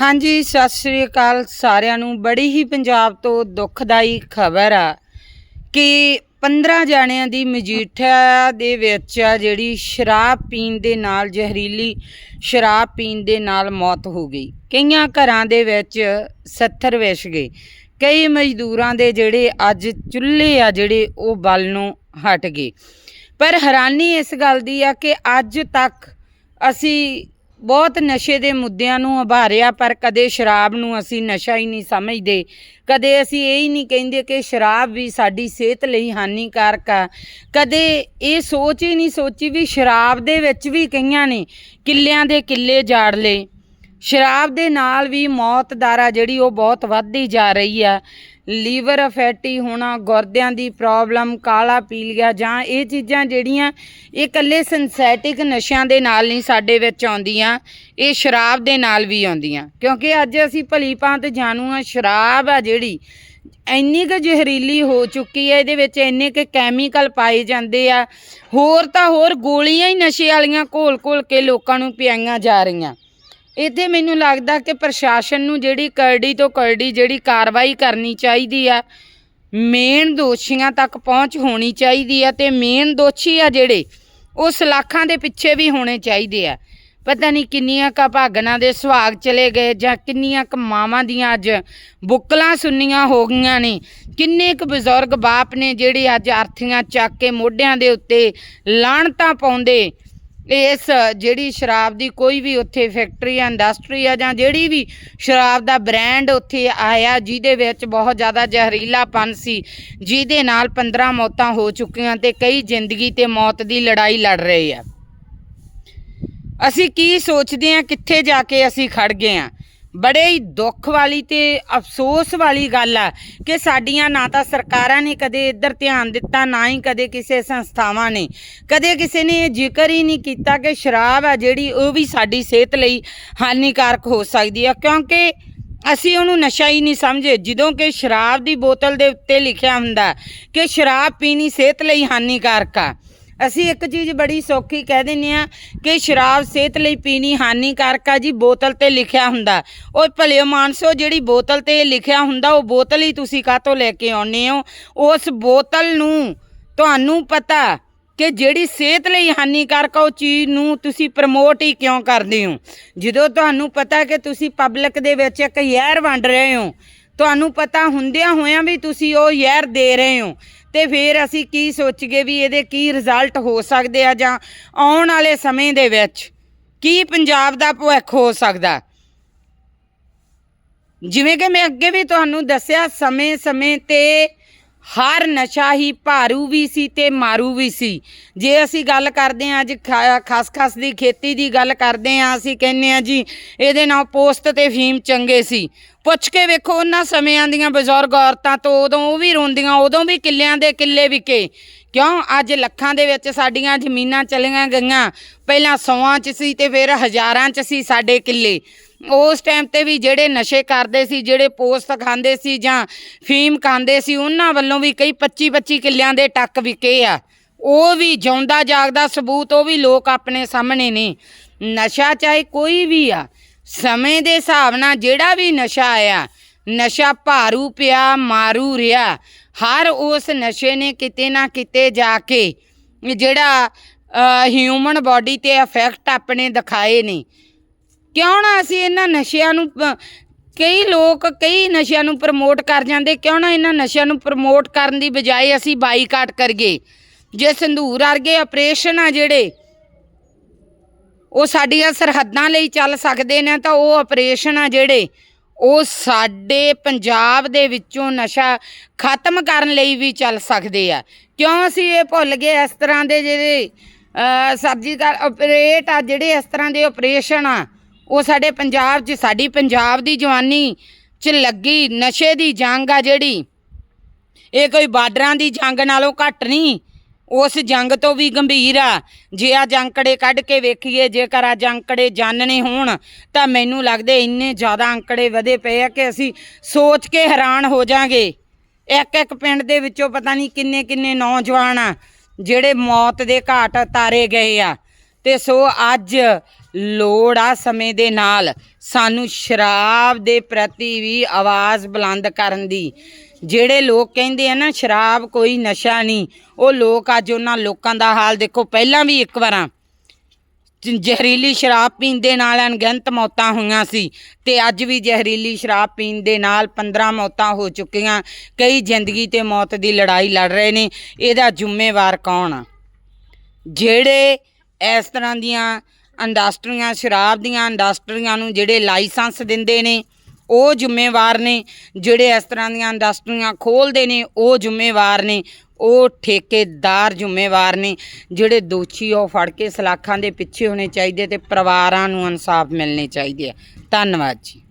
ਹਾਂਜੀ, ਸਤਿ ਸ੍ਰੀ ਅਕਾਲ ਸਾਰਿਆਂ ਨੂੰ। ਬੜੀ ਹੀ ਪੰਜਾਬ ਤੋਂ ਦੁਖਦਾਈ ਖਬਰ ਆ ਕਿ 15 ਜਣਿਆਂ ਦੀ ਮਜੀਠਾ ਦੇ ਵਿੱਚ ਆ ਜਿਹੜੀ ਸ਼ਰਾਬ ਪੀਣ ਦੇ ਨਾਲ, ਜ਼ਹਿਰੀਲੀ ਸ਼ਰਾਬ ਪੀਣ ਦੇ ਨਾਲ ਮੌਤ ਹੋ ਗਈ। ਕਈਆਂ ਘਰਾਂ ਦੇ ਵਿੱਚ 70 ਵਿਛ ਗਏ। ਕਈ ਮਜ਼ਦੂਰਾਂ ਦੇ ਜਿਹੜੇ ਅੱਜ ਚੁੱਲ੍ਹੇ ਆ ਜਿਹੜੇ ਉਹ ਬਲ ਨੂੰ ਹਟ ਗਏ। ਪਰ ਹੈਰਾਨੀ ਇਸ ਗੱਲ ਦੀ ਆ ਕਿ ਅੱਜ ਤੱਕ ਅਸੀਂ ਬਹੁਤ ਨਸ਼ੇ ਦੇ ਮੁੱਦਿਆਂ ਨੂੰ ਉਭਾਰਿਆ, ਪਰ ਕਦੇ ਸ਼ਰਾਬ ਨੂੰ ਅਸੀਂ ਨਸ਼ਾ ਹੀ ਨਹੀਂ ਸਮਝਦੇ। ਕਦੇ ਅਸੀਂ ਇਹ ਹੀ ਨਹੀਂ ਕਹਿੰਦੇ ਕਿ ਸ਼ਰਾਬ ਵੀ ਸਾਡੀ ਸਿਹਤ ਲਈ ਹਾਨੀਕਾਰਕ ਆ। ਕਦੇ ਇਹ ਸੋਚ ਹੀ ਨਹੀਂ ਸੋਚੀ ਵੀ ਸ਼ਰਾਬ ਦੇ ਵਿੱਚ ਵੀ ਕਈਆਂ ਨੇ ਕਿੱਲਿਆਂ ਦੇ ਕਿੱਲੇ ਜਾੜ ਲਏ। ਸ਼ਰਾਬ ਦੇ ਨਾਲ ਵੀ ਮੌਤ ਦਾਰਾ ਜਿਹੜੀ ਉਹ ਬਹੁਤ ਵੱਧਦੀ ਜਾ ਰਹੀ ਆ। ਲੀਵਰ ਫੈਟੀ ਹੋਣਾ, ਗੁਰਦਿਆਂ ਦੀ ਪ੍ਰੋਬਲਮ, ਕਾਲਾ ਪੀਲੀਆ ਜਾਂ ਇਹ ਚੀਜ਼ਾਂ ਜਿਹੜੀਆਂ, ਇਹ ਇਕੱਲੇ ਸਿੰਥੈਟਿਕ ਨਸ਼ਿਆਂ ਦੇ ਨਾਲ ਨਹੀਂ ਸਾਡੇ ਵਿੱਚ ਆਉਂਦੀਆਂ, ਇਹ ਸ਼ਰਾਬ ਦੇ ਨਾਲ ਵੀ ਆਉਂਦੀਆਂ। ਕਿਉਂਕਿ ਅੱਜ ਅਸੀਂ ਭਲੀ ਭਾਂਤ ਜਾਣੂ ਆ ਸ਼ਰਾਬ ਆ ਜਿਹੜੀ, ਇੰਨੀ ਕੁ ਜ਼ਹਿਰੀਲੀ ਹੋ ਚੁੱਕੀ ਹੈ, ਇਹਦੇ ਵਿੱਚ ਇੰਨੇ ਕੁ ਕੈਮੀਕਲ ਪਾਏ ਜਾਂਦੇ ਆ, ਹੋਰ ਤਾਂ ਹੋਰ ਗੋਲੀਆਂ ਹੀ ਨਸ਼ੇ ਵਾਲੀਆਂ ਘੋਲ-ਘੋਲ ਕੇ ਲੋਕਾਂ ਨੂੰ ਪਿਆਈਆਂ ਜਾ ਰਹੀਆਂ। ਇੱਥੇ ਮੈਨੂੰ ਲੱਗਦਾ ਕਿ ਪ੍ਰਸ਼ਾਸਨ ਨੂੰ ਜਿਹੜੀ ਕਰੜੀ ਤੋਂ ਕਰੜੀ ਜਿਹੜੀ ਕਾਰਵਾਈ ਕਰਨੀ ਚਾਹੀਦੀ ਆ, ਮੇਨ ਦੋਸ਼ੀਆਂ ਤੱਕ ਪਹੁੰਚ ਹੋਣੀ ਚਾਹੀਦੀ ਆ ਤੇ ਮੇਨ ਦੋਸ਼ੀ ਆ ਜਿਹੜੇ ਉਹ ਸਲਾਖਾਂ ਦੇ ਪਿੱਛੇ ਵੀ ਹੋਣੇ ਚਾਹੀਦੇ ਆ। ਪਤਾ ਨਹੀਂ ਕਿੰਨੀਆਂ ਕ ਭਾਗਣਾ ਦੇ ਸੁਹਾਗ ਚਲੇ ਗਏ ਜਾਂ ਕਿੰਨੀਆਂ ਕ ਮਾਵਾਂ ਦੀਆਂ ਅੱਜ ਬੁੱਕਲਾਂ ਸੁੰਨੀਆਂ ਹੋ ਗਈਆਂ ਨੇ। ਕਿੰਨੇ ਕ ਬਜ਼ੁਰਗ ਬਾਪ ਨੇ ਜਿਹੜੇ ਅੱਜ ਅਰਥੀਆਂ ਚੱਕ ਕੇ ਮੋਢਿਆਂ ਦੇ ਉੱਤੇ ਲਾਣਤਾਂ ਪਾਉਂਦੇ ਇਸ ਜਿਹੜੀ ਸ਼ਰਾਬ ਦੀ ਕੋਈ ਵੀ ਉੱਥੇ ਫੈਕਟਰੀ ਆ ਇੰਡਸਟਰੀ ਆ ਜਾਂ ਜਿਹੜੀ ਵੀ ਸ਼ਰਾਬ ਦਾ ਬ੍ਰਾਂਡ ਉੱਥੇ ਆਇਆ, ਜਿਹਦੇ ਵਿੱਚ ਬਹੁਤ ਜ਼ਿਆਦਾ ਜ਼ਹਿਰੀਲਾਪਨ ਸੀ, ਜਿਹਦੇ ਨਾਲ 15 ਮੌਤਾਂ ਹੋ ਚੁੱਕੀਆਂ ਤੇ ਕਈ ਜ਼ਿੰਦਗੀ ਤੇ ਮੌਤ ਦੀ ਲੜਾਈ ਲੜ ਰਹੇ ਆ। ਅਸੀਂ ਕੀ ਸੋਚਦੇ ਆ, ਕਿੱਥੇ ਜਾ ਕੇ ਅਸੀਂ ਖੜ ਗਏ ਆ? ਬੜੇ ਹੀ ਦੁੱਖ ਵਾਲੀ ਤੇ ਅਫਸੋਸ ਵਾਲੀ ਗੱਲ ਆ ਕਿ ਸਾਡੀਆਂ ਨਾ ਤਾਂ ਸਰਕਾਰਾਂ ਨੇ ਕਦੇ ਇੱਧਰ ਧਿਆਨ ਦਿੱਤਾ, ਨਾ ਹੀ ਕਦੇ ਕਿਸੇ ਸੰਸਥਾਵਾਂ ਨੇ। ਕਦੇ ਕਿਸੇ ਨੇ ਇਹ ਜ਼ਿਕਰ ਹੀ ਨਹੀਂ ਕੀਤਾ ਕਿ ਸ਼ਰਾਬ ਆ ਜਿਹੜੀ ਉਹ ਵੀ ਸਾਡੀ ਸਿਹਤ ਲਈ ਹਾਨੀਕਾਰਕ ਹੋ ਸਕਦੀ ਆ, ਕਿਉਂਕਿ ਅਸੀਂ ਉਹਨੂੰ ਨਸ਼ਾ ਹੀ ਨਹੀਂ ਸਮਝੇ। ਜਦੋਂ ਕਿ ਸ਼ਰਾਬ ਦੀ ਬੋਤਲ ਦੇ ਉੱਤੇ ਲਿਖਿਆ ਹੁੰਦਾ ਕਿ ਸ਼ਰਾਬ ਪੀਣੀ ਸਿਹਤ ਲਈ ਹਾਨੀਕਾਰਕ ਆ। ਅਸੀਂ ਇੱਕ ਚੀਜ਼ ਬੜੀ ਸੌਖੀ ਕਹਿ ਦਿੰਨੇ ਆ ਕਿ ਸ਼ਰਾਬ ਸਿਹਤ ਲਈ ਪੀਣੀ ਹਾਨੀਕਾਰਕ ਆ ਜੀ, ਬੋਤਲ ਤੇ ਲਿਖਿਆ ਹੁੰਦਾ। ਉਹ ਭਲਿਓ ਮਾਨਸੋ ਜਿਹੜੀ ਬੋਤਲ ਤੇ ਲਿਖਿਆ ਹੁੰਦਾ, ਉਹ ਬੋਤਲ ਹੀ ਤੁਸੀਂ ਕਾਹਤੋਂ ਲੈ ਕੇ ਆਉਨੇ ਹੋ? ਉਸ ਬੋਤਲ ਨੂੰ ਤੁਹਾਨੂੰ ਪਤਾ ਕਿ ਜਿਹੜੀ ਸਿਹਤ ਲਈ ਹਾਨੀਕਾਰਕ ਆ, ਉਹ ਚੀਜ਼ ਨੂੰ ਤੁਸੀਂ ਪ੍ਰਮੋਟ ਹੀ ਕਿਉਂ ਕਰਦੇ ਹੋ? ਜਦੋਂ ਤੁਹਾਨੂੰ ਪਤਾ ਕਿ ਤੁਸੀਂ ਪਬਲਿਕ ਦੇ ਵਿੱਚ ਇੱਕ ਜ਼ਹਿਰ ਵੰਡ ਰਹੇ ਹੋ ਤੁਹਾਨੂੰ ਪਤਾ ਹੁੰਦਿਆਂ ਹੋਇਆਂ ਵੀ ਤੁਸੀਂ ਉਹ ਜ਼ਹਿਰ ਦੇ ਰਹੇ ਹੋ। ਤੇ ਫਿਰ ਅਸੀਂ ਕੀ ਸੋਚੀਏ ਵੀ ਇਹਦੇ ਕੀ ਰਿਜ਼ਲਟ ਹੋ ਸਕਦੇ ਆ ਜਾਂ ਆਉਣ ਵਾਲੇ ਸਮੇਂ ਦੇ ਵਿੱਚ ਕੀ ਪੰਜਾਬ ਦਾ ਭਵਿੱਖ ਹੋ ਸਕਦਾ। ਜਿਵੇਂ ਕਿ ਮੈਂ ਅੱਗੇ ਵੀ ਤੁਹਾਨੂੰ ਦੱਸਿਆ, ਸਮੇਂ-ਸਮੇਂ ਤੇ ਹਰ ਨਸ਼ਾ ਹੀ ਭਾਰੂ ਵੀ ਸੀ ਤੇ ਮਾਰੂ ਵੀ ਸੀ। ਜੇ ਅਸੀਂ ਗੱਲ ਕਰਦੇ ਹਾਂ, ਅੱਜ ਖਾ- ਖਸਖਸ ਦੀ ਖੇਤੀ ਦੀ ਗੱਲ ਕਰਦੇ ਹਾਂ, ਅਸੀਂ ਕਹਿੰਨੇ ਆ ਜੀ, ਇਹਦੇ ਨਾਲ ਪੋਸਟ ਤੇ ਫੀਮ ਚੰਗੇ ਸੀ। ਪੁੱਛ ਕੇ ਵੇਖੋ ਉਹਨਾਂ ਸਮਿਆਂ ਦੀਆਂ ਬਜ਼ੁਰਗ ਔਰਤਾਂ ਤੋਂ ਉਦੋਂ ਉਹ ਵੀ ਰੋਂਦੀਆਂ, ਉਦੋਂ ਵੀ ਕਿੱਲਿਆਂ ਦੇ ਕਿੱਲੇ ਵਿਕੇ। ਕਿਉਂ? ਅੱਜ ਲੱਖਾਂ ਦੇ ਵਿੱਚ ਸਾਡੀਆਂ ਜ਼ਮੀਨਾਂ ਚਲੀਆਂ ਗਈਆਂ। ਪਹਿਲਾਂ ਸੌਆਂ 'ਚ ਸੀ ਤੇ ਫਿਰ ਹਜ਼ਾਰਾਂ 'ਚ ਸੀ ਸਾਡੇ ਕਿੱਲੇ। ਉਸ ਟਾਈਮ ਤੇ ਵੀ ਜਿਹੜੇ ਨਸ਼ੇ ਕਰਦੇ ਸੀ, ਜਿਹੜੇ ਪੋਸਤ ਖਾਂਦੇ ਸੀ ਜਾਂ ਫੀਮ ਖਾਂਦੇ ਸੀ, ਉਹਨਾਂ ਵੱਲੋਂ ਵੀ ਕਈ 25 25 ਕਿੱਲਿਆਂ ਦੇ ਟੱਕ ਵਿਕੇ ਆ। ਉਹ ਵੀ ਜਿਉਂਦਾ ਜਾਗਦਾ ਸਬੂਤ ਉਹ ਵੀ ਲੋਕ ਆਪਣੇ ਸਾਹਮਣੇ ਨੇ। ਨਸ਼ਾ ਚਾਹੇ ਕੋਈ ਵੀ ਆ ਸਮੇਂ ਦੇ ਹਿਸਾਬ ਨਾਲ ਜਿਹੜਾ ਵੀ ਨਸ਼ਾ ਆਇਆ, ਨਸ਼ਾ ਭਾਰੂ ਪਿਆ, ਮਾਰੂ ਰਿਹਾ, ਹਰ ਉਸ ਨਸ਼ੇ ਨੇ ਕਿਤੇ ਨਾ ਕਿਤੇ ਜਾ ਕੇ ਜਿਹੜਾ ਹਿਊਮਨ ਬਾਡੀ ਤੇ ਇਫੈਕਟ ਆਪਣੇ ਦਿਖਾਏ ਨੇ। ਕਿਉਂ ਨਾ ਅਸੀਂ ਇਹਨਾਂ ਨਸ਼ਿਆਂ ਨੂੰ ਕਈ ਲੋਕ ਕਈ ਨਸ਼ਿਆਂ ਨੂੰ ਪ੍ਰਮੋਟ ਕਰ ਜਾਂਦੇ, ਕਿਉਂ ਨਾ ਇਹਨਾਂ ਨਸ਼ਿਆਂ ਨੂੰ ਪ੍ਰਮੋਟ ਕਰਨ ਦੀ ਬਜਾਏ ਅਸੀਂ ਬਾਈਕਾਟ ਕਰੀਏ। ਜੇ ਸੰਧੂਰ ਵਰਗੇ ਆਪਰੇਸ਼ਨ ਆ ਜਿਹੜੇ ਉਹ ਸਾਡੀਆਂ ਸਰਹੱਦਾਂ ਲਈ ਚੱਲ ਸਕਦੇ ਨੇ, ਤਾਂ ਉਹ ਆਪਰੇਸ਼ਨ ਆ ਜਿਹੜੇ, ਉਹ ਸਾਡੇ ਪੰਜਾਬ ਦੇ ਵਿੱਚੋਂ ਨਸ਼ਾ ਖਤਮ ਕਰਨ ਲਈ ਵੀ ਚੱਲ ਸਕਦੇ ਆ। ਕਿਉਂ ਅਸੀਂ ਇਹ ਭੁੱਲ ਗਏ ਇਸ ਤਰ੍ਹਾਂ ਦੇ ਜਿਹੜੇ ਸਰਜੀਕਲ ਆਪਰੇਟ ਆ, ਜਿਹੜੇ ਇਸ ਤਰ੍ਹਾਂ ਦੇ ਆਪਰੇਸ਼ਨ ਆ, ਉਹ ਸਾਡੇ ਪੰਜਾਬ 'ਚ, ਸਾਡੀ ਪੰਜਾਬ ਦੀ ਜਵਾਨੀ 'ਚ ਲੱਗੀ, ਨਸ਼ੇ ਦੀ ਜੰਗ ਆ ਜਿਹੜੀ। ਇਹ ਕੋਈ ਬਾਰਡਰਾਂ ਦੀ ਜੰਗ ਨਾਲੋਂ ਘੱਟ ਨਹੀਂ ਉਸ ਜੰਗ ਤੋਂ ਵੀ ਗੰਭੀਰ ਆ। ਜੇ ਆ ਅੰਕੜੇ ਕੱਢ ਕੇ ਵੇਖੀਏ, ਜੇਕਰ ਅੱਜ ਅੰਕੜੇ ਜਾਣਨੇ ਹੋਣ, ਤਾਂ ਮੈਨੂੰ ਲੱਗਦੇ ਇੰਨੇ ਜ਼ਿਆਦਾ ਅੰਕੜੇ ਵਧੇ ਪਏ ਆ ਕਿ ਅਸੀਂ ਸੋਚ ਕੇ ਹੈਰਾਨ ਹੋ ਜਾਾਂਗੇ। ਇੱਕ ਇੱਕ ਪਿੰਡ ਦੇ ਵਿੱਚੋਂ ਪਤਾ ਨਹੀਂ ਕਿੰਨੇ ਕਿੰਨੇ ਨੌਜਵਾਨ ਆ, ਜਿਹੜੇ ਮੌਤ ਦੇ ਘਾਟ ਤਾਰੇ ਗਏ ਆ। ਤੇ ਸੋ ਅੱਜ ਲੋੜ ਆ ਸਮੇਂ ਦੇ ਨਾਲ ਸਾਨੂੰ ਸ਼ਰਾਬ ਦੇ ਪ੍ਰਤੀ ਵੀ ਆਵਾਜ਼ ਬੁਲੰਦ ਕਰਨ ਦੀ। ਜਿਹੜੇ ਲੋਕ ਕਹਿੰਦੇ ਆ ਨਾ, ਸ਼ਰਾਬ ਕੋਈ ਨਸ਼ਾ ਨਹੀਂ, ਉਹ ਲੋਕ ਅੱਜ ਉਹਨਾਂ ਲੋਕਾਂ ਦਾ ਹਾਲ ਦੇਖੋ। ਪਹਿਲਾਂ ਵੀ ਇੱਕ ਵਾਰਾਂ ਜ- ਜ਼ਹਿਰੀਲੀ ਸ਼ਰਾਬ ਪੀਣ ਦੇ ਨਾਲ ਅਣਗਿਣਤ ਮੌਤਾਂ ਹੋਈਆਂ ਸੀ ਤੇ ਅੱਜ ਵੀ ਜ਼ਹਿਰੀਲੀ ਸ਼ਰਾਬ ਪੀਣ ਦੇ ਨਾਲ 15 ਮੌਤਾਂ ਹੋ ਚੁੱਕੀਆਂ। ਕਈ ਜ਼ਿੰਦਗੀ ਤੇ ਮੌਤ ਦੀ ਲੜਾਈ ਲੜ ਰਹੇ ਨੇ। ਇਹਦਾ ਜ਼ਿੰਮੇਵਾਰ ਕੌਣ ਆ? ਜਿਹੜੇ ਇਸ ਤਰ੍ਹਾਂ ਦੀਆਂ ਇੰਡਸਟਰੀਆਂ, ਸ਼ਰਾਬ ਦੀਆਂ ਇੰਡਸਟਰੀਆਂ ਨੂੰ ਜਿਹੜੇ ਲਾਇਸੈਂਸ ਦਿੰਦੇ ਨੇ, ਉਹ ਜ਼ਿੰਮੇਵਾਰ ਨੇ। ਜਿਹੜੇ ਇਸ ਤਰ੍ਹਾਂ ਦੀਆਂ ਇੰਡਸਟਰੀਆਂ ਖੋਲਦੇ ਨੇ, ਉਹ ਜ਼ਿੰਮੇਵਾਰ ਨੇ। ਉਹ ਠੇਕੇਦਾਰ ਜ਼ਿੰਮੇਵਾਰ ਨੇ। ਜਿਹੜੇ ਦੋਸ਼ੀ ਉਹ ਫੜ ਕੇ ਸਲਾਖਾਂ ਦੇ ਪਿੱਛੇ ਹੋਣੇ ਚਾਹੀਦੇ ਤੇ ਪਰਿਵਾਰਾਂ ਨੂੰ ਇਨਸਾਫ ਮਿਲਣੇ ਚਾਹੀਦੇ ਆ। ਧੰਨਵਾਦ ਜੀ।